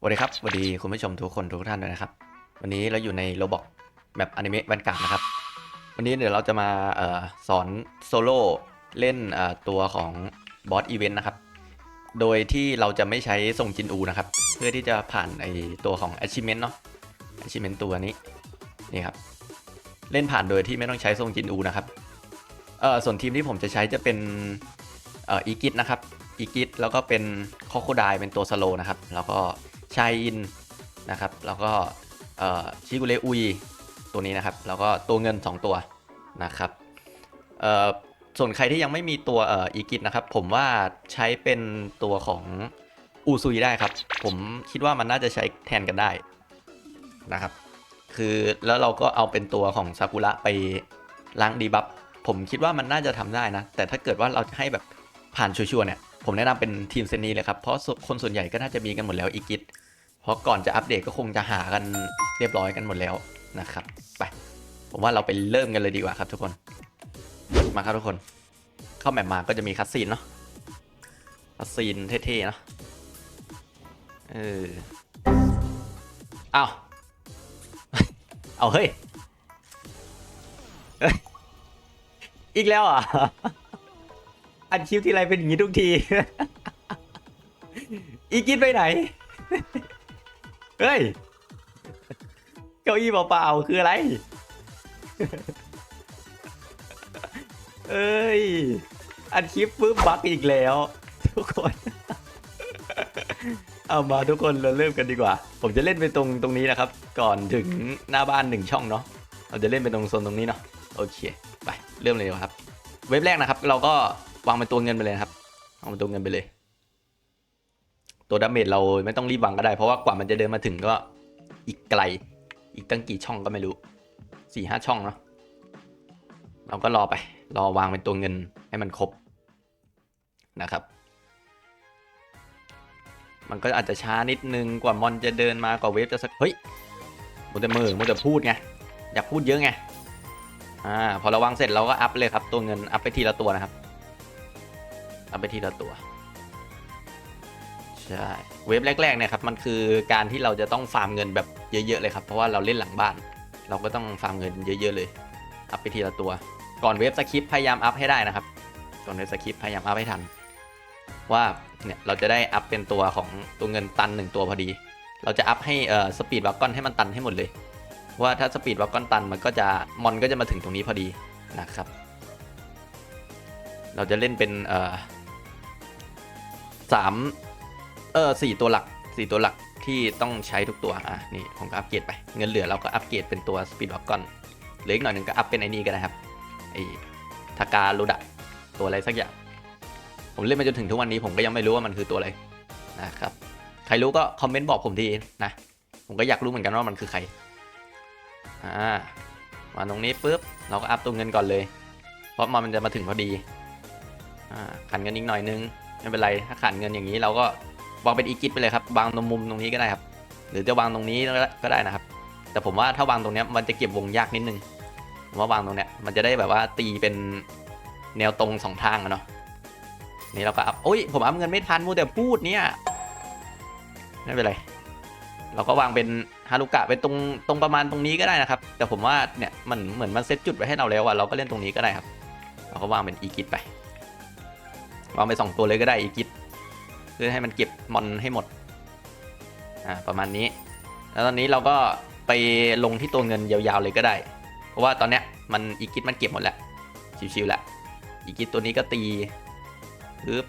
สวัสดีครับสวัสดีคุณผู้ชมทุกคนทุกท่านด้วยนะครับ วันนี้เราอยู่ในโรบอกแบบอนิเมะแวนการ์ดนะครับ วันนี้เดี๋ยวเราจะมาออสอนโซโล่เล่นตัวของบอสอีเวนต์นะครับ โดยที่เราจะไม่ใช้ส่งจินอูนะครับ เพื่อที่จะผ่านไอตัวของ achievement เนาะ achievement ตัวนี้นี่ครับ เล่นผ่านโดยที่ไม่ต้องใช้ส่งจินอูนะครับเออส่วนทีมที่ผมจะใช้จะเป็นเอออีกิทนะครับอีกิทแล้วก็เป็นคอโคไดเป็นตัวสโลนะครับ แล้วก็ ชายอินนะครับ แล้วก็ชิกุเรอุยตัวนี้นะครับ แล้วก็ตัวเงิน 2 ตัวนะครับส่วนใครที่ยังไม่มีตัวอ,อีกิทนะครับ ผมว่าใช้เป็นตัวของอูซุยได้ครับ ผมคิดว่ามันน่าจะใช้แทนกันได้นะครับ คือแล้วเราก็เอาเป็นตัวของซากุระไปล้างดีบัฟผมคิดว่ามันน่าจะทำได้นะ แต่ถ้าเกิดว่าเราให้แบบผ่านชัวร์เนี่ย ผมแนะนำเป็นทีมเซนนีเลยครับ เพราะคนส่วนใหญ่ก็น่าจะมีกันหมดแล้วอีกิท ราะก่อนจะอัปเดตก็คงจะหากันเรียบร้อยกันหมดแล้วนะครับ ไป ผมว่าเราไปเริ่มกันเลยดีกว่าครับทุกคน มาครับทุกคน เข้าแมปมาก็จะมีคัสซีนเนาะ คัสซีนเท่ๆเนาะ เออเอาเอาเฮ้ยเฮ้ยอีกแล้วอะ อันคลิปที่ไรเป็นอย่างนี้ทุกที อีกินไปไหน เฮ้ย เก้าอี้เปล่าๆคืออะไร เอ้ย อันคลิปปุ๊บบักอีกแล้ว ทุกคน เอามาทุกคนเราเริ่มกันดีกว่า ผมจะเล่นไปตรงตรงนี้นะครับ ก่อนถึงหน้าบ้านหนึ่งช่องเนาะ เราจะเล่นไปตรงโซนตรงนี้เนาะ โอเค ไป เริ่มเลยครับ เว็บแรกนะครับ เราก็วางเป็นตัวเงินไปเลยครับวางเป็นตัวเงินไปเลย ตัวดาเมจเราไม่ต้องรีบวางก็ได้ เพราะว่ากว่ามันจะเดินมาถึงก็อีกไกล อีกตั้งกี่ช่องก็ไม่รู้สี่ห้าช่องเนาะเราก็รอไป รอวางเป็นตัวเงินให้มันครบนะครับ มันก็อาจจะช้านิดนึงกว่ามอนจะเดินมากว่าเวฟจะสักเฮ้ยมัวแต่มือมัวแต่พูดไงอยากพูดเยอะไงอ่าพอเราวางเสร็จเราก็อัพเลยครับตัวเงินอัพไปทีละตัวนะครับอัพไปทีละตัว ใช่เวฟแรกๆเนี่ยครับมันคือการที่เราจะต้องฟาร์มเงินแบบเยอะๆเลยครับเพราะว่าเราเล่นหลังบ้าน เราก็ต้องฟาร์มเงินเยอะ ๆ เลยอัพไปทีละตัว ก่อนเวฟสคริปพยายามอัพให้ได้นะครับก่อนเวฟสคริปพยายามอัพให้ทัน ว่าเนี่ยเราจะได้อัพเป็นตัวของตัวเงินตันหนึ่งตัวพอดี เราจะอัพให้เอ่อสปีดวักกอนให้มันตันให้หมดเลย ว่าถ้าสปีดวักกอนตันมันก็จะมอนก็จะมาถึงตรงนี้พอดีนะครับ เราจะเล่นเป็นเอ่อสาม เออสี่ตัวหลักสี่ตัวหลักที่ต้องใช้ทุกตัว อะ นี่ผมก็อัปเกรดไป เงินเหลือเราก็อัปเกรดเป็นตัวสปีดวักกอนเหลืออีกหน่อยหนึ่งก็อัพเป็นไอ้นี่ก็ได้ครับไอ้ทากาโรดะตัวอะไรสักอย่าง ผมเล่นมาจนถึงทุกวันนี้ผมก็ยังไม่รู้ว่ามันคือตัวอะไรนะครับ ใครรู้ก็คอมเมนต์บอกผมทีนะ ผมก็อยากรู้เหมือนกันว่ามันคือใคร อ่า มาตรงนี้ปุ๊บเราก็อัพตัวเงินก่อนเลย เพราะมันจะมาถึงพอดี อ่าขันเงินอีกหน่อยนึงไม่เป็นไร ถ้าขันเงินอย่างนี้เราก็ วางเป็นอีกิทไปเลยครับวางตรงมุมตรงนี้ก็ได้ครับ หรือจะวางตรงนี้ก็ได้นะครับ แต่ผมว่าถ้าวางตรงเนี้ยมันจะเก็บวงยากนิดนึงผมว่าวางตรงเนี้ยมันจะได้แบบว่าตีเป็นแนวตรงสองทางอะเนาะนี่เราก็อัพโอ้ยผมอัพเงินไม่ทันมูแต่พูดเนี่ยไม่เป็นไรเราก็วางเป็นฮารุกะเป็นตรงตรงประมาณตรงนี้ก็ได้นะครับ แต่ผมว่าเนี่ยมันเหมือนมันเซตจุดไว้ให้เราแล้วอะเราก็เล่นตรงนี้ก็ได้ครับ เราก็วางเป็นอีกิทไปวางไปสองตัวเลยก็ได้อีกิทเพื่อให้มันเก็บ มอนให้หมด อ่า ประมาณนี้ แล้วตอนนี้เราก็ไปลงที่ตัวเงินยาวๆเลยก็ได้ เพราะว่าตอนเนี้ยมันอีกิทมันเก็บหมดแล้ว ชิวๆแหล้วอีกิทตัวนี้ก็ตีปึ๊บ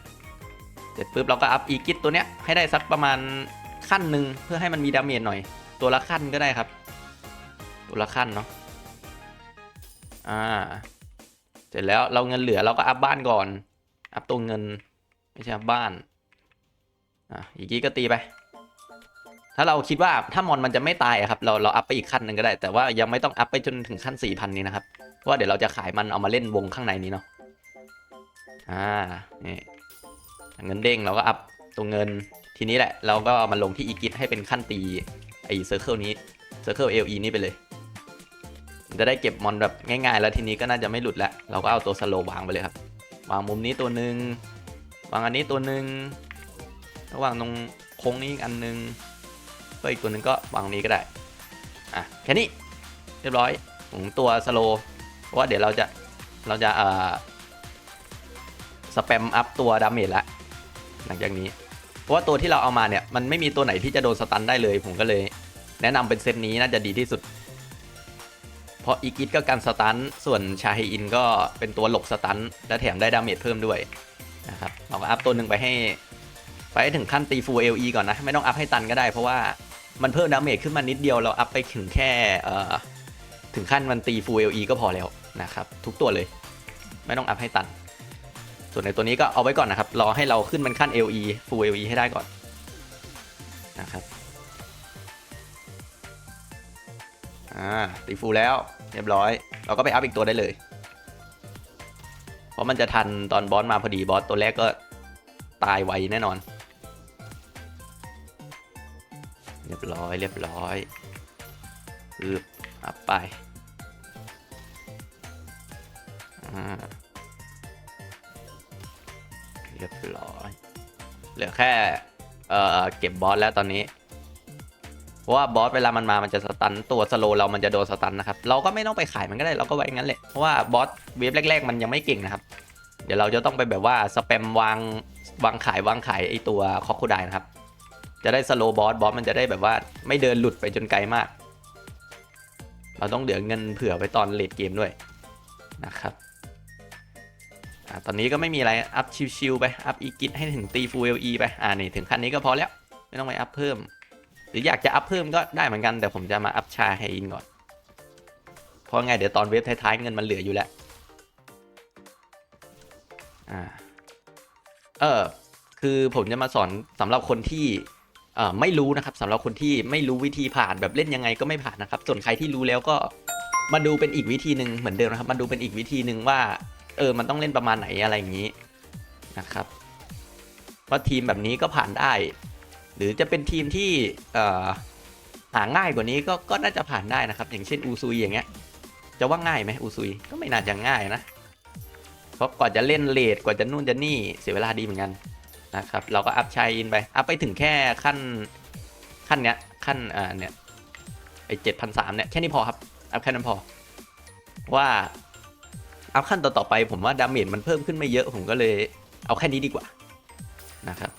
เสร็จปุ๊บเราก็อัพอีกิทตัวเนี้ยให้ได้สักประมาณขั้นหนึ่งเพื่อให้มันมีดาเมจหน่อย ตัวละขั้นก็ได้ครับ ตัวละขั้นเนาะ อ่า เสร็จแล้วเราเงินเหลือเราก็อัพบ้านก่อน อัพตัวเงินไม่ใช่อัพบ้าน อะอีกทีก็ตีไป ถ้าเราคิดว่าถ้ามอนมันจะไม่ตายครับ เราเราอัพไปอีกขั้นหนึ่งก็ได้ แต่ว่ายังไม่ต้องอัพไปจนถึงขั้นสี่พันนี้นะครับ เพราะว่าเดี๋ยวเราจะขายมันเอามาเล่นวงข้างในนี้เนาะ อ่า นี่เงินเด้งเราก็อัพตัวเงิน ทีนี้แหละ เราก็มาลงที่อีกิทให้เป็นขั้นตีไอ้เซอร์เคิลนี้ เซอร์เคิลเอลีนี่ไปเลย จะได้เก็บมอนแบบง่ายๆ แล้วทีนี้ก็น่าจะไม่หลุดแล้ว เราก็เอาตัวสโลวางไปเลยครับ วางมุมนี้ตัวหนึ่งวางอันนี้ตัวหนึ่ง ระหว่างตรงโค้งนี้อีกอันหนึงก็อีกตัวหนึ่งก็วางนี้ก็ได้ อะแค่นี้เรียบร้อยของตัวสโลเพราะว่าเดี๋ยวเราจะเราจะเอ่อสแปมอัพตัวดาเมจละหลังจากนี้ เพราะว่าตัวที่เราเอามาเนี่ยมันไม่มีตัวไหนที่จะโดนสตันได้เลย ผมก็เลย แนะนำเป็นเซตนี้น่าจะดีที่สุด เพราะอีกิทก็การสตันส่วนชาเฮอินก็เป็นตัวหลบสตันและแถมได้ดาเมจเพิ่มด้วยนะครับเราก็อัพตัวหนึ่งไปให้ ไปถึงขั้นตีฟูลเอลีก่อนนะ ไม่ต้องอัพให้ตันก็ได้ เพราะว่ามันเพิ่มดาเมจขึ้นมานิดเดียวเราอัพไปถึงแค่ถึงขั้นมันตีฟูลเอลีก็พอแล้วนะครับ ทุกตัวเลย ไม่ต้องอัพให้ตัน ส่วนในตัวนี้ก็เอาไว้ก่อนนะครับ รอให้เราขึ้นมันขั้น LE full LE ให้ได้ก่อนนะครับอ่าตีฟูลแล้วเรียบร้อย เราก็ไปอัพอีกตัวได้เลย เพราะมันจะทันตอนบอสมาพอดีบอสตัวแรกก็ตายไวแน่นอน เรียบร้อยเรียบร้อยคืออัพไปเรียบร้อยเหลือแค่เอ่อเก็บบอสแล้วตอนนี้เพราะว่าบอสเวลามันมามันจะสตันตัวสโลเรามันจะโดนสตันนะครับ เราก็ไม่ต้องไปขายมันก็ได้เราก็ไว้งั้นแหละเพราะว่าบอสเวฟแรก ๆ มันยังไม่เก่งนะครับ เดี๋ยวเราจะต้องไปแบบว่าสแปมวางวางขายวางขายไอตัวคอคโคไดนะครับ จะได้สโลบอสบอสมันจะได้แบบว่าไม่เดินหลุดไปจนไกลมาก เราต้องเหลือเงินเผื่อไว้ตอนเลดเกมด้วยนะครับอตอนนี้ก็ไม่มีอะไร อัพชิวๆไป อัพอีกิทให้ถึงตีฟูเอลีไป อ่านี่ถึงขั้นนี้ก็พอแล้ว ไม่ต้องไปอัพเพิ่ม หรืออยากจะอัพเพิ่มก็ได้เหมือนกัน แต่ผมจะมาอัพชาไฮอินก่อน เพราะไงเดี๋ยวตอนเวฟท้ายๆเงินมันเหลืออยู่แล้ว อ่า เออ คือผมจะมาสอนสำหรับคนที่ ไม่รู้นะครับสำหรับคนที่ไม่รู้วิธีผ่านแบบเล่นยังไงก็ไม่ผ่านนะครับ ส่วนใครที่รู้แล้วก็มาดูเป็นอีกวิธีหนึ่งเหมือนเดิมนะครับ มาดูเป็นอีกวิธีหนึ่งว่า เออมันต้องเล่นประมาณไหนอะไรอย่างนี้นะครับว่าทีมแบบนี้ก็ผ่านได้ หรือจะเป็นทีมที่หาง่ายกว่านี้ก็ก็น่าจะผ่านได้นะครับ อย่างเช่นอูซุยอย่างเงี้ย จะว่าง่ายไหมอูซุยก็ไม่น่าจะง่ายนะ เพราะกว่าจะเล่นเลดกว่าจะนู่นจะนี่เสียเวลาดีเหมือนกัน นะครับ เราก็อัพชายอินไป อัพไปถึงแค่ขั้นขั้นเนี้ย ขั้นอ่าเนี่ยไอเจ็ดพันสามเนี่ย แค่นี้พอครับ อัพแค่นั้นพอ ว่า อัพขั้นต่อๆไป ผมว่าดาเมจมันเพิ่มขึ้นไม่เยอะ ผมก็เลยเอาแค่นี้ดีกว่านะครับ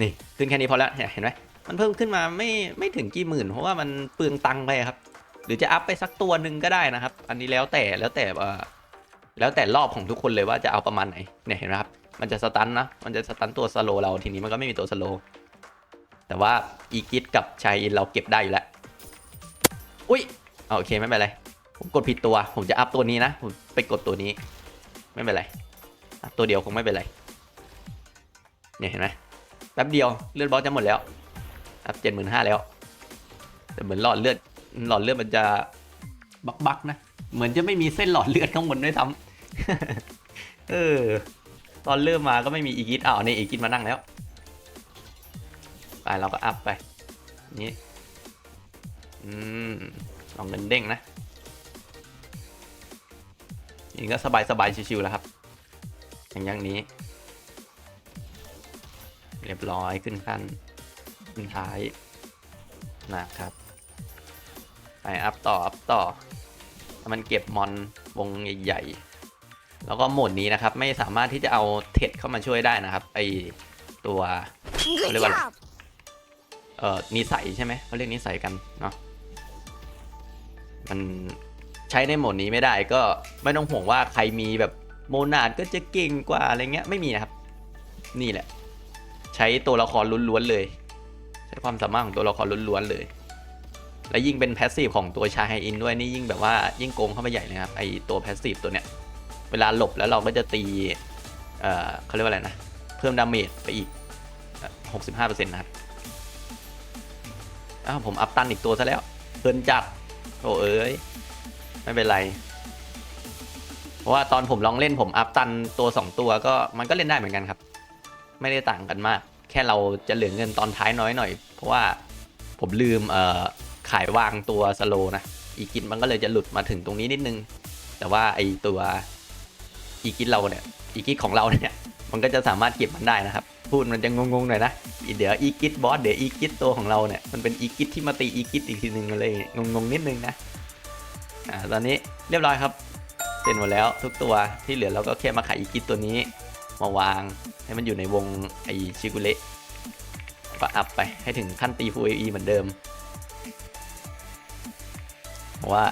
นี่ขึ้นแค่นี้พอแล้วเนี่ยเห็นไหมมันเพิ่มขึ้นมาไม่ไม่ถึงกี่หมื่น เพราะว่ามันเปลืองตังค์ไปครับ หรือจะอัพไปสักตัวหนึ่งก็ได้นะครับ อันนี้แล้วแต่แล้วแต่เออแล้วแต่รอบของทุกคนเลยว่าจะเอาประมาณไหนเนี่ยเห็นไหมครับ มันจะสตันนะ มันจะสตันตัวสโลเราทีนี้มันก็ไม่มีตัวสโลแต่ว่าอีกิทกับชายอินเราเก็บได้อยู่แล้วอุ้ยเอาโอเคไม่เป็นไรผมกดผิดตัว ผมจะอัพตัวนี้นะ ผมไปกดตัวนี้ ไม่เป็นไรตัวเดียวคงไม่เป็นไร เนี่ยเห็นไหมแป๊บเดียวเลือดบอสจะหมดแล้วอัพเจ็ดหมื่นห้าแล้ว แต่เหมือนหลอดเลือดหลอดเลือดมันจะบักบักนะ เหมือนจะไม่มีเส้นหลอดเลือดข้างบนด้วยซ้ำเออ ตอนเริ่มมาก็ไม่มีอีกิทอ้าวนี่อีกิทมานั่งแล้วไปเราก็อัพไปนี่อืมลองเงินเด้งนะนี่ก็สบายสบายชิวๆแล้วครับ อย่างอย่างนี้ เรียบร้อยขึ้นขั้นขึ้นท้ายนะครับไปอัพต่ออัพต่อถ้ามันเก็บมอนวงใหญ่ๆ แล้วก็โหมดนี้นะครับ ไม่สามารถที่จะเอาเท็ดเข้ามาช่วยได้นะครับไอตัว Good Boleh balik. job. เอ่อนิสัยใช่ไหมเขาเรียกนิสัยกันเนาะมันใช้ในโหมดนี้ไม่ได้ก็ไม่ต้องห่วงว่าใครมีแบบโมนาดก็จะเก่งกว่าอะไรเงี้ยไม่มีนะครับ นี่แหละ ใช้ตัวละครล้วนๆเลย ใช้ความสามารถของตัวละครล้วนๆเลย และยิ่งเป็นแพสซีฟของตัวชาไฮอินด้วยนี่ยิ่งแบบว่ายิ่งโกงเข้าไปใหญ่เลยครับไอตัวแพสซีฟตัวเนี้ย เวลาหลบแล้วเราก็จะตีเอ่อเขาเรียกว่าอะไรนะ เพิ่มดาเมจไปอีกหกสิบห้าเปอร์เซ็นต์นะครับอ้าวผมอัพตันอีกตัวซะแล้ว เพลินจัด โอ้เอ้ย ไม่เป็นไร เพราะว่าตอนผมลองเล่นผมอัพตันตัว 2 ตัวก็มันก็เล่นได้เหมือนกันครับ ไม่ได้ต่างกันมาก แค่เราจะเหลือเงินตอนท้ายน้อยหน่อย เพราะว่าผมลืมเอ่อขายวางตัวสโลนะ อีกินมันก็เลยจะหลุดมาถึงตรงนี้นิดนึง แต่ว่าไอตัว อีกินเราเนี่ยอีกินของเราเนี่ยมันก็จะสามารถเก็บมันได้นะครับ พูดมันจะงงๆหน่อยนะเดี๋ยวอีกิทบอสเดี๋ยวอีกิทตัวของเราเนี่ยมันเป็นอีกิทที่มาตีอีกิทอีกทีหนึ่งอะไรอย่างเงี้ยงงๆนิดนึงนะอ่าตอนนี้เรียบร้อยครับเสร็จหมดแล้วทุกตัวที่เหลือเราก็แค่มาขายอีกิทตัวนี้ มาวางให้มันอยู่ในวงไอชิกุเละก็อัพไปให้ถึงขั้นตีฟูเอเหมือนเดิมเพราะว่า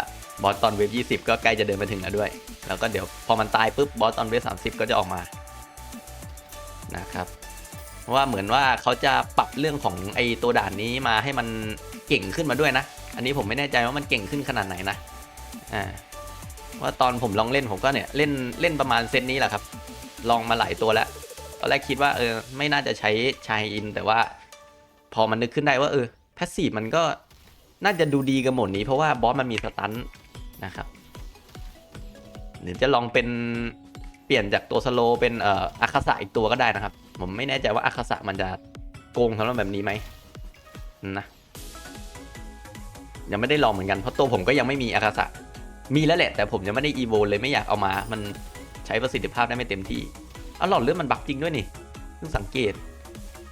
บอสตอนเวฟ20 ก็ใกล้จะเดินมาถึงแล้วด้วย แล้วก็เดี๋ยวพอมันตายปุ๊บบอสตอนเวฟ30ก็จะออกมานะครับเพราะว่าเหมือนว่าเขาจะปรับเรื่องของไอตัวด่านนี้มาให้มันเก่งขึ้นมาด้วยนะ อันนี้ผมไม่แน่ใจว่ามันเก่งขึ้นขนาดไหนนะอ่าว่าตอนผมลองเล่นผมก็เนี่ยเล่นเล่นประมาณเซตนี้แหละครับ ลองมาหลายตัวแล้วตอนแรกคิดว่าเออไม่น่าจะใช้ชายอิน แต่ว่าพอมันนึกขึ้นได้ว่าเออแพสซีฟมันก็น่าจะดูดีกับหมดนี้เพราะว่าบอสมันมีสตันนะครับ หรือจะลองเป็นเปลี่ยนจากตัวสโลเป็นเอ่ออาคาสะอีกตัวก็ได้นะครับ ผมไม่แน่ใจว่าอาคาสะมันจะโกงสำหรับแบบนี้ไหมนะยังไม่ได้ลองเหมือนกันเพราะตัวผมก็ยังไม่มีอาคาสะมีแล้วแหละแต่ผมยังไม่ได้อีโวเลยไม่อยากเอามา มันใช้ประสิทธิภาพได้ไม่เต็มที่เอาหลอดเลือดมันบักจริงด้วยนี่เพิ่งสังเกต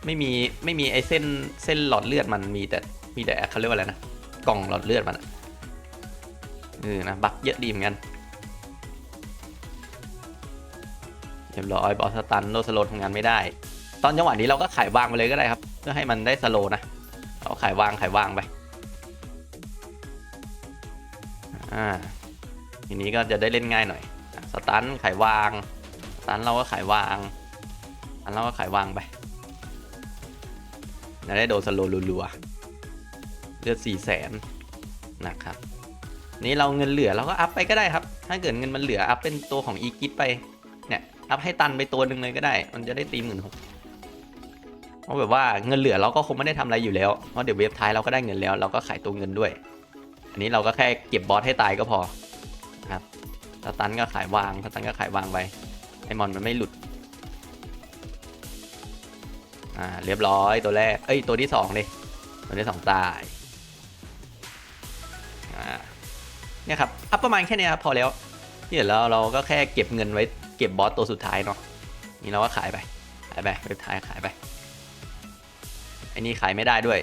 ไม่มีไม่มีไอ้เส้นเส้นหลอดเลือดมันมีแต่มีแต่เขาเรียกว่าอะไรนะกล่องหลอดเลือดมันอะเออนะบักเยอะดีเหมือนกัน เรียบร้อยบอสสตันโนสโลทำงานไม่ได้ ตอนจังหวะนี้เราก็ขายวางไปเลยก็ได้ครับ เพื่อให้มันได้สโลนะเราขายวางขายวางไปอ่าทีนี้ก็จะได้เล่นง่ายหน่อยสตันขายวางร้านเราก็ขายวางร้านเราก็ขายวางไปจะได้โดนสโลรัวๆเลือดสี่แสนนะครับนี่เราเงินเหลือเราก็อัพไปก็ได้ครับ ถ้าเกิดเงินมันเหลืออัพเป็นตัวของอีกิทไป อัพให้ตันไปตัวหนึ่งเลยก็ได้ มันจะได้ตีหมื่นหกเพราะแบบว่าเงินเหลือเราก็คงไม่ได้ทำอะไรอยู่แล้ว เพราะเดี๋ยวเวฟท้ายเราก็ได้เงินแล้ว เราก็ขายตัวเงินด้วย อันนี้เราก็แค่เก็บบอสให้ตายก็พอครับสตันก็ขายวางสตันก็ขายวางไปไอมอนมันไม่หลุด อ่าเรียบร้อยตัวแรก เอ้ยตัวที่สองเลยตัวที่สองตายอ่าเนี่ยครับ อัพประมาณแค่นี้ครับพอแล้วที่เหลือเราเราก็แค่เก็บเงินไว้ เก็บบอสตัวสุดท้ายเนาะนี่เราก็ขายไป ขายไปเว็บท้ายขายไปไอ้นี่ขายไม่ได้ด้วย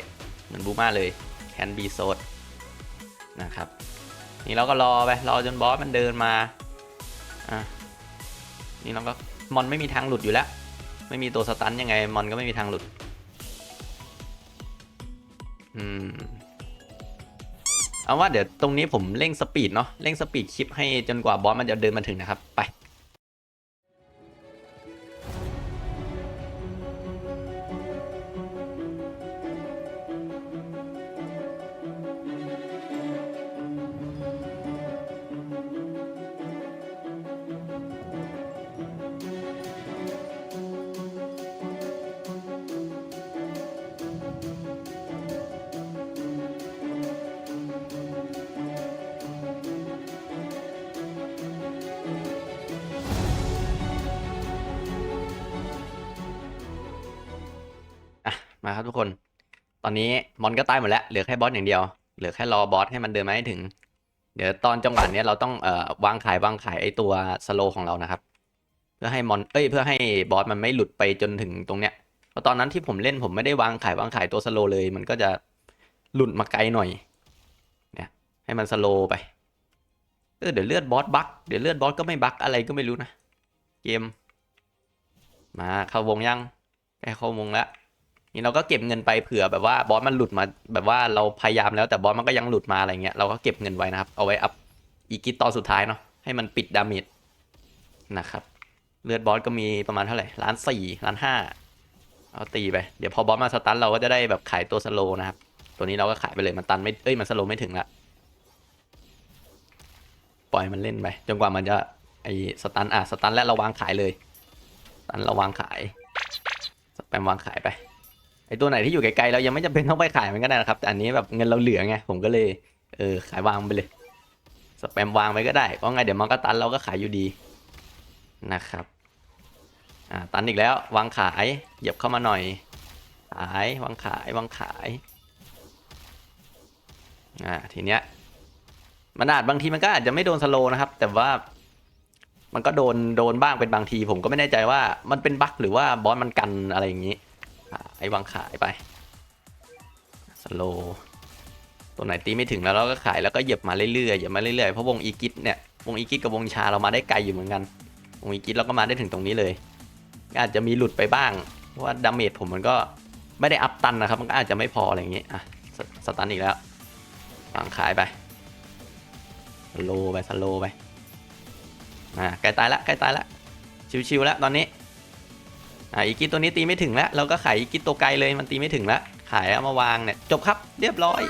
เหมือนบูมาเลยแคนบีโซดนะครับ นี่เราก็รอไป รอจนบอสมันเดินมา อะ นี่เราก็มอนไม่มีทางหลุดอยู่แล้ว ไม่มีตัวสตันยังไง มอนก็ไม่มีทางหลุด อืม เอาว่าเดี๋ยวตรงนี้ผมเร่งสปีดเนาะ เร่งสปีดคลิปให้จนกว่าบอสมันจะเดินมาถึงนะครับ ไป มาครับทุกคน ตอนนี้มอนก็ตายหมดแล้ว เหลือแค่บอสอย่างเดียว เหลือแค่รอบอสให้มันเดินมาให้ถึง เดี๋ยวตอนจังหวะนี้เราต้องเอ่อวางขายวางขายไอตัวสโลของเรานะครับ เพื่อให้มอน เอ้ย เพื่อให้บอสมันไม่หลุดไปจนถึงตรงเนี้ย เพราะตอนนั้นที่ผมเล่นผมไม่ได้วางขายวางขายตัวสโลเลย มันก็จะหลุดมาไกลหน่อย เนี่ย ให้มันสโลไป เออเดี๋ยวเลือดบอสบักเดี๋ยวเลือดบอสก็ไม่บักอะไรก็ไม่รู้นะ เกม มาเข้าวงยังใกล้เข้าวงแล้ว นี่เราก็เก็บเงินไปเผื่อแบบว่าบอสมันหลุดมา แบบว่าเราพยายามแล้วแต่บอสมันก็ยังหลุดมาอะไรเงี้ยเราก็เก็บเงินไว้นะครับ เอาไว้อัพอีกิตตอนสุดท้ายเนาะให้มันปิดดาเมจนะครับ เลือดบอสก็มีประมาณเท่าไหร่ล้านสี่ล้านห้าเอาตีไป เดี๋ยวพอบอสมาสตันเราก็จะได้แบบขายตัวสโลนะครับ ตัวนี้เราก็ขายไปเลยมันตันไม่ เอ้ยมันสโลไม่ถึงละปล่อยมันเล่นไปจนกว่ามันจะไอสตันอะสตันแล้วเราวางขายเลยสตันเราวางขายสแปมวางขายไป ไอตัวไหนที่อยู่ไกลๆเรายังไม่จำเป็นต้องไปขายมันก็ได้นะครับแต่อันนี้แบบเงินเราเหลือไงผมก็เลยเออขายวางไปเลยสแปมวางไปก็ได้เพราะไงเดี๋ยวมันก็ตันเราก็ขายอยู่ดีนะครับอ่าตันอีกแล้ววางขายเหยียบเข้ามาหน่อยขายวางขายวางขายอ่าทีเนี้ยมันอาจบางทีมันก็อาจจะไม่โดนสโลนะครับ แต่ว่ามันก็โดนโดนบ้างเป็นบางที ผมก็ไม่แน่ใจว่ามันเป็นบั๊กหรือว่าบอสมันกันอะไรอย่างนี้ ไอ้วางขายไปสโลตัวไหนตีไม่ถึงแล้วเราก็ขายแล้วก็เหยียบมาเรื่อยๆเหยียบมาเรื่อยๆเพราะวงอีกิทเนี่ยวงอีกิทกับวงชาเรามาได้ไกลอยู่เหมือนกัน วงอีกิทเราก็มาได้ถึงตรงนี้เลยอาจจะมีหลุดไปบ้างเพราะว่าดาเมจผมมันก็ไม่ได้อัพตันนะครับมันก็อาจจะไม่พออะไรอย่างนี้อะสสตันอีกแล้ววางขายไปสโลไปสโลไปอ่าใกล้ตายละใกล้ตายละชิวๆแล้วตอนนี้ อ่าอีกิตตัวนี้ตีไม่ถึงแล้วเราก็ขายอีกิตตัวไกลเลยมันตีไม่ถึงแล้วขายเอามาวางเนี่ยจบครับเรียบร้อย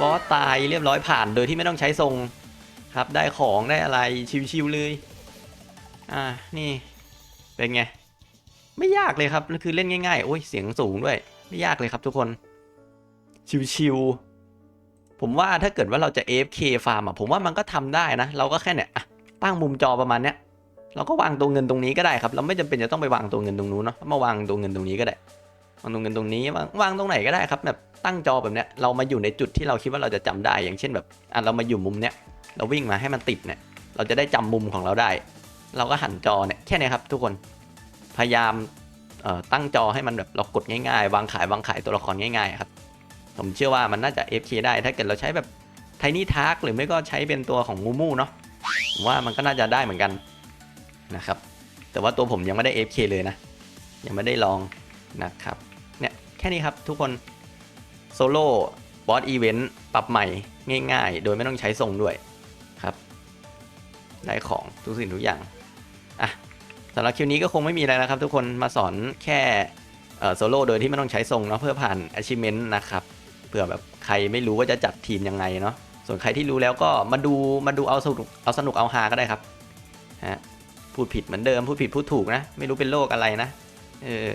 บอสตายเรียบร้อยผ่านโดยที่ไม่ต้องใช้ทรงครับได้ของได้อะไรชิวๆเลยอ่านี่เป็นไงไม่ยากเลยครับคือเล่นง่ายๆโอ้ยเสียงสูงด้วย ไม่ยากเลยครับทุกคนชิวๆผมว่าถ้าเกิดว่าเราจะ AFK ฟาร์มอะผมว่ามันก็ทำได้นะ เราก็แค่เนี่ยตั้งมุมจอประมาณเนี้ย เราก็วางตัวเงินตรงนี้ก็ได้ครับ เราไม่จำเป็นจะต้องไปวางตัวเงินตรงนู้นเนาะมาวางตัวเงินตรงนี้ก็ได้วางตัวเงินตรงนี้วางวางตรงไหนก็ได้ครับแบบตั้งจอแบบเนี้ยเรามาอยู่ในจุดที่เราคิดว่าเราจะจำได้ อย่างเช่นแบบอะเรามาอยู่มุมเนี้ยเราวิ่งมาให้มันติดเนี่ย เราจะได้จำมุมของเราได้ เราก็หันจอเนี่ยแค่นี้ครับ ทุกคนพยายามเอ่อตั้งจอให้มันแบบเรากดง่ายๆ วางขายวางขายตัวละครง่ายๆครับผมเชื่อว่ามันน่าจะ FK ได้ถ้าเกิดเราใช้แบบไทนี่ทาร์กหรือไม่ก็ใช้เป็นตัวของมูมูเนาะว่ามันก็น่าจะได้เหมือนกัน นะครับ แต่ว่าตัวผมยังไม่ได้ FK เลยนะ ยังไม่ได้ลองนะครับ เนี่ยแค่นี้ครับทุกคนโซโล่บอสอีเวนต์ปรับใหม่ง่าย ๆ โดยไม่ต้องใช้ทรงด้วยครับ ได้ของทุกสิ่งทุกอย่างอะสำหรับคลิปนี้ก็คงไม่มีอะไรนะครับ ทุกคนมาสอนแค่โซโล่โดยที่ไม่ต้องใช้ทรงเนาะเพื่อผ่าน achievement นะครับเผื่อแบบใครไม่รู้ว่าจะจัดทีมยังไงเนาะส่วนใครที่รู้แล้วก็มาดูมาดูเอาสนุกเอาสนุกเอาฮาก็ได้ครับฮะ พูดผิดเหมือนเดิม พูดผิดพูดถูกนะ ไม่รู้เป็นโรคอะไรนะ เออ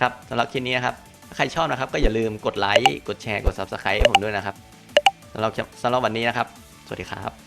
ครับสำหรับคลิปนี้ครับถ้าใครชอบนะครับ ก็อย่าลืมกดไลค์ กดแชร์ กด subscribe ให้ผมด้วยนะครับสำหรับสำหรับวันนี้นะครับ สวัสดีครับ